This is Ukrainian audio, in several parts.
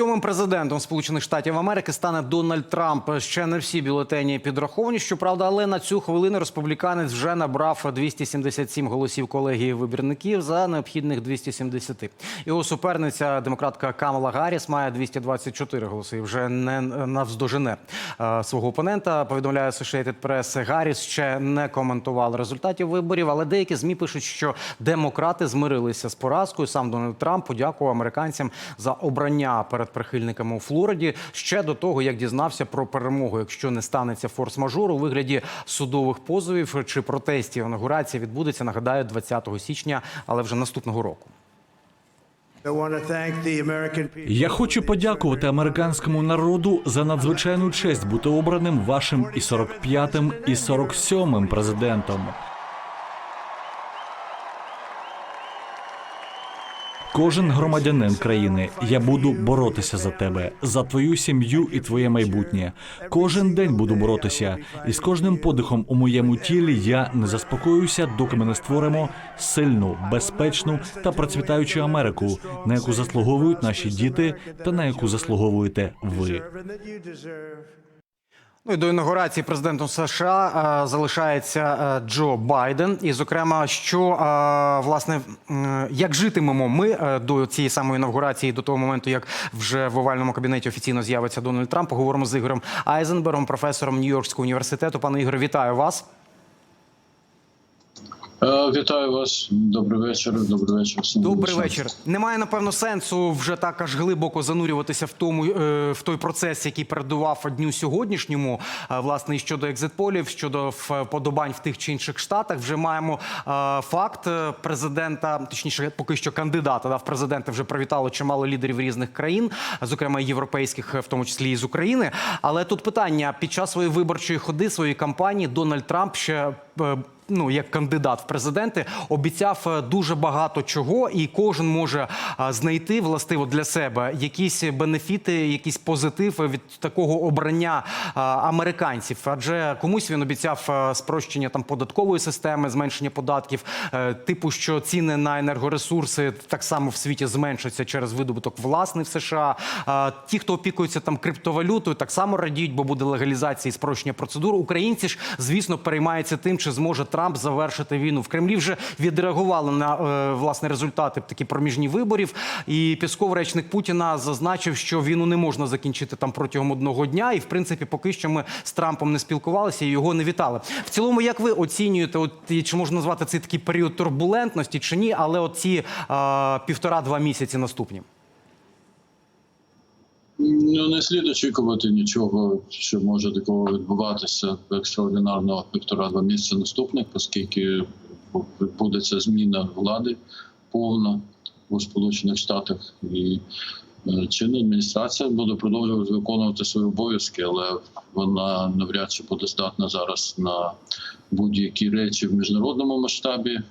Сьомим президентом Сполучених Штатів Америки стане Дональд Трамп. Ще не всі бюлетені підраховані. Щоправда, але на цю хвилину республіканець вже набрав 277 голосів колегії вибірників за необхідних 270. Його суперниця, демократка Камала Гарріс, має 224 голоси. і Вже не навздожене е, свого опонента. Повідомляє Associated Press. Гарріс ще не коментував результатів виборів, але деякі змі пишуть, що демократи змирилися з поразкою. Сам Дональд Трамп подякував американцям за обрання перед прихильниками у Флориді ще до того, як дізнався про перемогу, якщо не станеться форс-мажору у вигляді судових позовів чи протестів. Інаугурація відбудеться. Нагадаю, 20 січня, але вже наступного року. Я хочу подякувати американському народу за надзвичайну честь бути обраним вашим і 45-м, і 47-м президентом. Кожен громадянин країни, я буду боротися за тебе, за твою сім'ю і твоє майбутнє. Кожен день буду боротися, і з кожним подихом у моєму тілі я не заспокоюся, доки ми не створимо сильну, безпечну та процвітаючу Америку, на яку заслуговують наші діти, та на яку заслуговуєте ви. Ну і до інаугурації президентом США е, залишається е, Джо Байден. І, зокрема, що е, власне як житимемо ми до цієї самої інаугурації, до того моменту, як вже в овальному кабінеті офіційно з'явиться Дональд Трамп, поговоримо з Ігорем Айзенбергом, професором Нью-Йоркського університету. Пане Ігоре, вітаю вас. Е, Вітаю вас. Добрий вечір. Добрий вечір. всім Добрий вечір. Немає напевно сенсу вже так аж глибоко занурюватися в тому е, в той процес, який передував дню сьогоднішньому. Е, Власне, і щодо екзитполів, щодо вподобань в тих чи інших штатах, вже маємо факт президента, точніше, поки що кандидата да, в президенти вже привітало чимало лідерів різних країн, зокрема європейських, в тому числі і з України. Але тут питання під час своєї виборчої ходи, своєї кампанії, Дональд Трамп ще. Е, ну як кандидат в президенти обіцяв е, дуже багато чого, і кожен може знайти властиво для себе якісь бенефіти, якийсь позитив від такого обрання американців. Адже комусь він обіцяв е, спрощення там податкової системи, зменшення податків, е, типу, що ціни на енергоресурси так само в світі зменшаться через видобуток власний в США. Ті, хто опікується там криптовалютою, так само радіють, бо буде легалізація і спрощення процедур. Українці ж, звісно, переймаються тим, чи зможе Трамп завершити війну. В Кремлі вже відреагували на е, власне результати такі проміжні виборів. І Пісков, речник Путіна, зазначив, що війну не можна закінчити там протягом одного дня. І в принципі, поки що ми з Трампом не спілкувалися і його не вітали. В цілому, як ви оцінюєте, от чи можна назвати цей такий період турбулентності, чи ні? Але от ці е, півтора-два місяці наступні. Ну не слід очікувати нічого, що може такого відбуватися екстраординарного півтора-два місяці наступних, оскільки відбудеться зміна влади повна у Сполучених Штатах. І е, чинна адміністрація буде продовжувати виконувати свої обов'язки, але вона навряд чи буде здатна зараз на будь-які речі в міжнародному масштабі, е,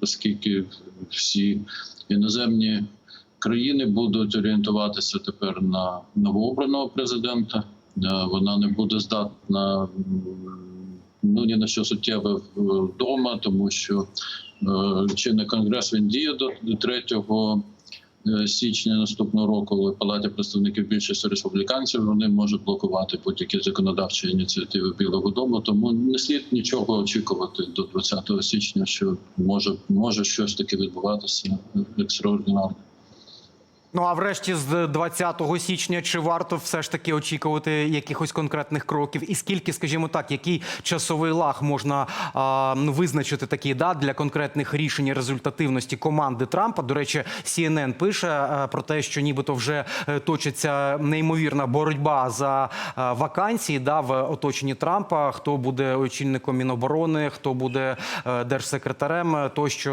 оскільки всі іноземні країни будуть орієнтуватися тепер на новообраного президента. Вона не буде здатна ну ні на що суттєве вдома, тому що е, чинний конгрес він діє до 3 е, січня наступного року, але палаті представників більшості республіканців вони можуть блокувати будь-які законодавчі ініціативи Білого Дому. Тому не слід нічого очікувати до 20 січня, що може може щось таке відбуватися екстраординарне. Ну а врешті з 20 січня чи варто все ж таки очікувати якихось конкретних кроків? І скільки, скажімо так, який часовий лаг можна а, визначити такий да для конкретних рішень і результативності команди Трампа? До речі, CNN пише а, про те, що нібито вже е, точиться неймовірна боротьба за а, вакансії да в оточенні Трампа. Хто буде очільником Міноборони, хто буде е, держсекретарем, е, тощо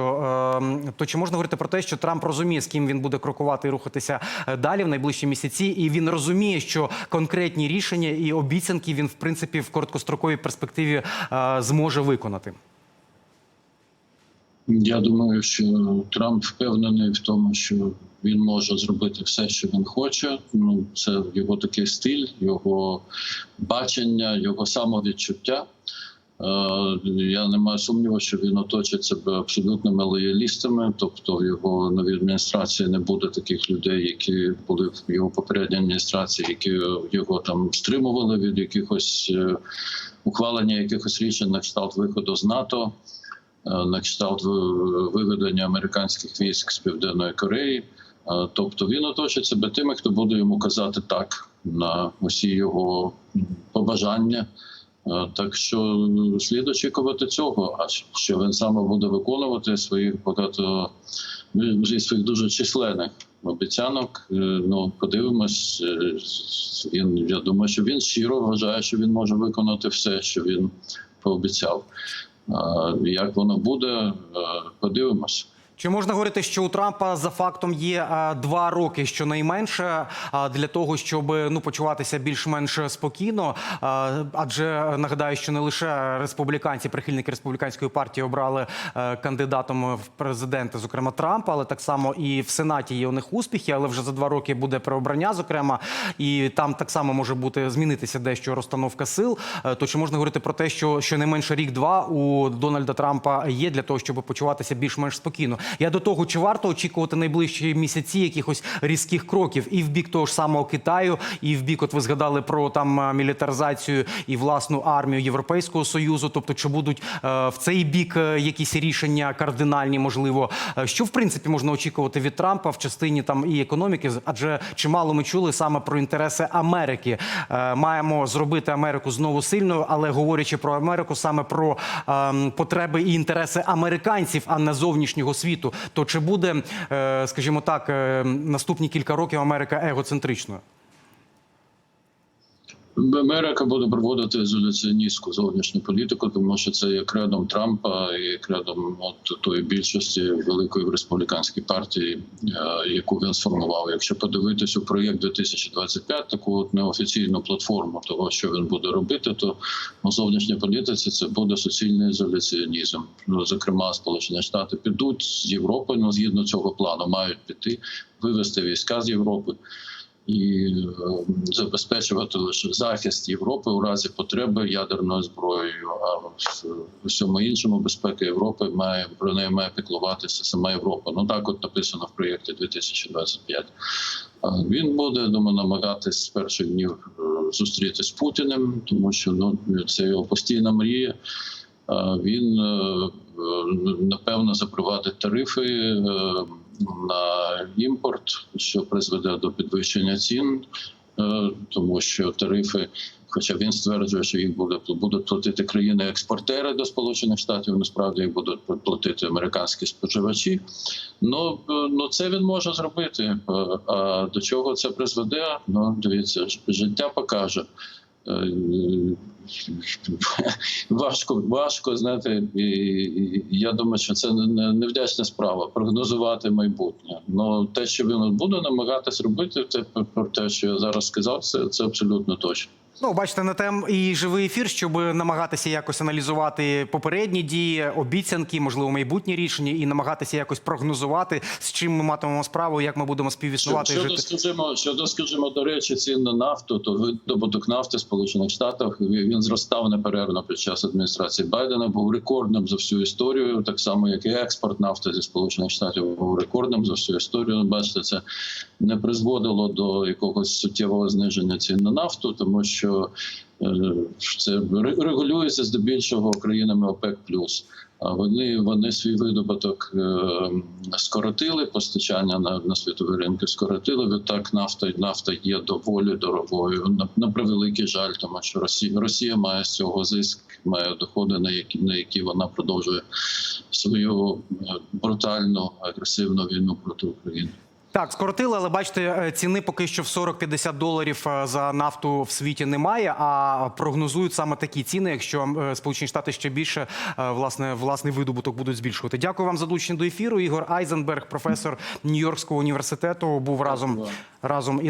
е, то чи можна говорити про те, що Трамп розуміє, з ким він буде крокувати і рухатися е, далі в найближчі місяці, і він розуміє, що конкретні рішення і обіцянки він в принципі в короткостроковій перспективі е, зможе виконати. Я думаю, що Трамп впевнений в тому, що він може зробити все, що він хоче. Ну це його такий стиль, його бачення, його самовідчуття. Е, Я не маю сумніву, що він оточить себе абсолютними лоялістами, тобто в його новій адміністрації не буде таких людей, які були в його попередній адміністрації, які його там стримували від якихось е, ухвалення якихось рішень на кшталт виходу з НАТО, е, на кшталт виведення американських військ з південної Кореї. Тобто він оточить себе тими, хто буде йому казати так на усі його побажання. Так що слід очікувати цього. А що він саме буде виконувати своїх багато зі своїх дуже численних обіцянок. е, Ну подивимось. е, Він я думаю, що він щиро вважає, що він може виконати все, що він пообіцяв. Як воно буде, е, подивимось. Чи можна говорити, що у Трампа за фактом є два роки щонайменше для того, щоб ну почуватися більш-менш спокійно? Адже нагадаю, що не лише республіканці, прихильники республіканської партії обрали е, кандидатом в президенти, зокрема Трампа, але так само і в Сенаті є у них успіхи, але вже за два роки буде переобрання, зокрема, і там так само може бути змінитися дещо розстановка сил. Е, То чи можна говорити про те, що щонайменше рік-два у Дональда Трампа є для того, щоб почуватися більш-менш спокійно? Я до того, чи варто очікувати найближчі місяці якихось різких кроків і в бік того ж самого Китаю, і в бік, от ви згадали про там е, мілітаризацію і власну армію Європейського союзу. Тобто, чи будуть е, в цей бік е, якісь рішення кардинальні, можливо, що в принципі можна очікувати від Трампа в частині там і економіки? Адже чимало ми чули саме про інтереси Америки. Маємо зробити Америку знову сильною, але говорячи про Америку, саме про ем, потреби і інтереси американців, а не зовнішнього світу. То чи буде, е, скажімо так, е, наступні кілька років Америка егоцентричною? Америка буде проводити ізоляціоністську зовнішню політику, тому що це є кредом Трампа і кредом от тої більшості великої республіканської партії, е, яку він сформував. Якщо подивитись у проєкт 2025, таку от неофіційну платформу того, що він буде робити, то у зовнішній політиці це буде суцільний ізоляціонізм. Ну, зокрема, Сполучені Штати підуть з Європи, ну згідно цього плану, мають піти вивести війська з Європи і е, забезпечувати лише захист Європи у разі потреби ядерною зброєю. А в усьому іншому безпека Європи має про неї має піклуватися сама Європа. Ну так от написано в проєкті 2025. А Він буде думаю, намагатись з перших днів е, зустрітися з Путіним, тому що ну це його постійна мрія. Він е, напевно запровадить тарифи е, на імпорт, що призведе до підвищення цін, е, тому що тарифи. Хоча він стверджує, що їх буде будуть платити країни-експортери до Сполучених Штатів, насправді їх будуть платити американські споживачі. Ну, е, ну це він може зробити. Е, А до чого це призведе? Ну дивіться, життя покаже. Е, Важко, важко знаєте, і, я думаю, що це не- не- невдячна справа прогнозувати майбутнє. Ну те, що він буде намагатись робити, це про те, що я зараз сказав, це, це абсолютно точно. Ну, бачите, на тем і живий ефір, щоб намагатися якось аналізувати попередні дії, обіцянки, можливо, майбутні рішення, і намагатися якось прогнозувати, з чим ми матимемо справу, як ми будемо співіснувати Щодо, жити. скажімо, щодо, скажімо, до речі, цін на нафту, то видобуток нафти в Сполучених Штатах він зростав неперервно під час адміністрації Байдена. Був рекордним за всю історію, так само як і експорт нафти зі Сполучених Штатів був рекордним за всю історію. Бачите, це не призводило до якогось суттєвого зниження цін на нафту, тому що е, це регулюється здебільшого країнами ОПЕК+. Вони вони свій видобуток е, скоротили, постачання на, на світові ринки скоротили. Відтак нафта нафта є доволі дорогою. На, на превеликий жаль, тому що Росія Росія має з цього зиск, має доходи, на які на які вона продовжує свою е, брутальну агресивну війну проти України. Так, скоротили, але бачите, е, ціни поки що в 40-50 доларів е, за нафту в світі немає. А прогнозують саме такі ціни, якщо е, Сполучені Штати ще більше власне власний видобуток будуть збільшувати. Дякую вам за долучення до ефіру. Ігор Айзенберг, професор Нью-Йоркського університету, був разом разом